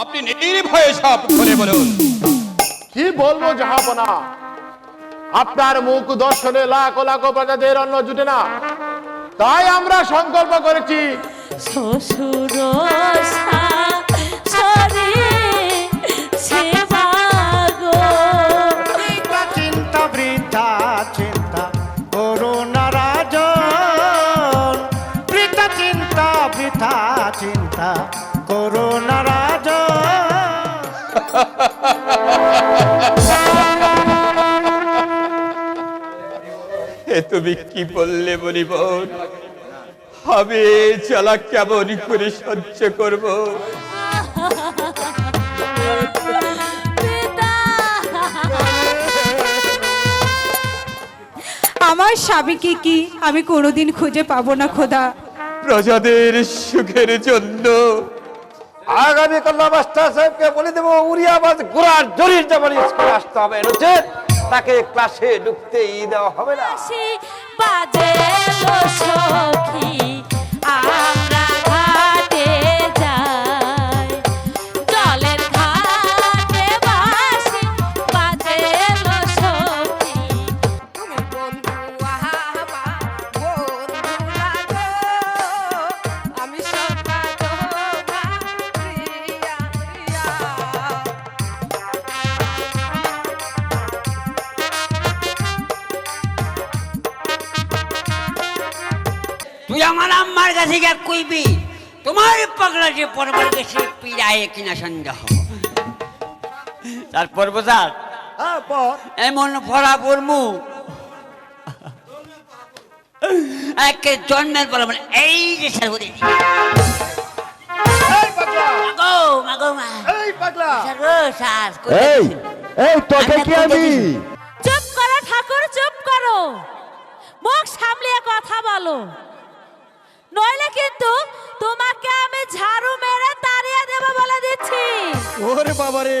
আপনি নির্ভয়ে সব করে বলুন। কি বলব জাহাপনা? আপনার মুখ দর্শনে লাখ লাখ প্রজাদের অন্ন জুটে না। তাই আমরা সংকল্প করেছি শ্বশুর শাশুড়ি সেবা গো। বৃথা চিন্তা বৃথা চিন্তা তুমি কি বললে বলি বোন হবে চালা কেমন করে সহ্য করব? আমার স্বামীকে কি আমি কোনোদিন খুঁজে পাবো না খোদা? প্রজাদের সুখের জন্য। আগামী কাল্লা মাস্টার সাহেবকে বলে দেবো উড়িয়াবাদ গোড়ার জরির যেমন স্কুলে আসতে হবে তাকে ক্লাসে ঢুকতেই দেওয়া হবে না। বাজে সখী। তুই আমার আম্মার কাছে গিয়ে কইবি তোমার পাগলা যে পরবার গেছে পিড়ায় কিনা সন্দেহ। তারপর বোঝার হ্যাঁ এমন ফরা পড়মু একে জন্মের পর এই যে কি আমি? চুপ করো ঠাকুর চুপ করো। মুখ সামলিয়ে কথা বলো। নইলে কিন্তু তোমাকে আমি ঝাড়ু মেরে তাড়িয়ে দেব বলে দিচ্ছি। ওরে বাবারে।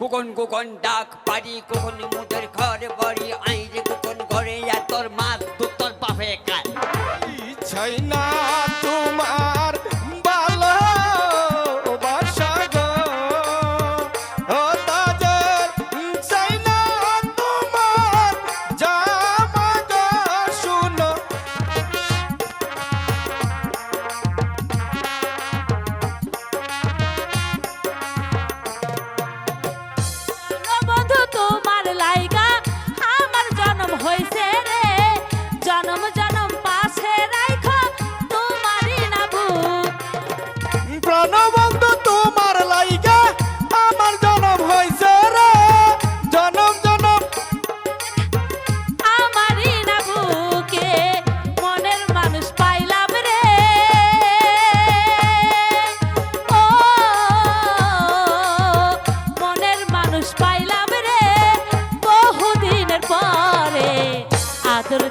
কোকন কোকন ডাক পারি কোকন মুদের ঘর বাড়ি আই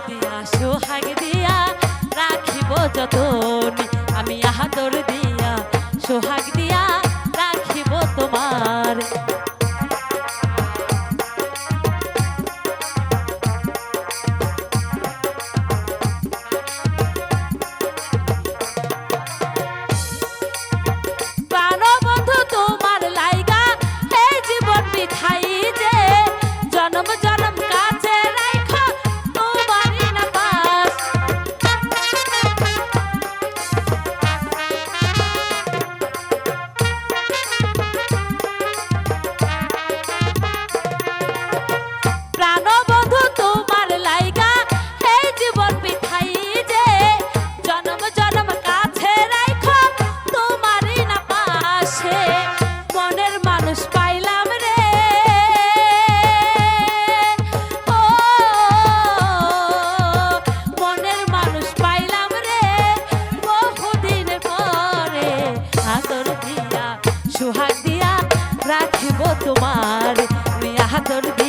দিয়া সোহাগ দিয়া রাখিব যতন। আমি আহাতর দিয়া সোহাগ দিয়া আমি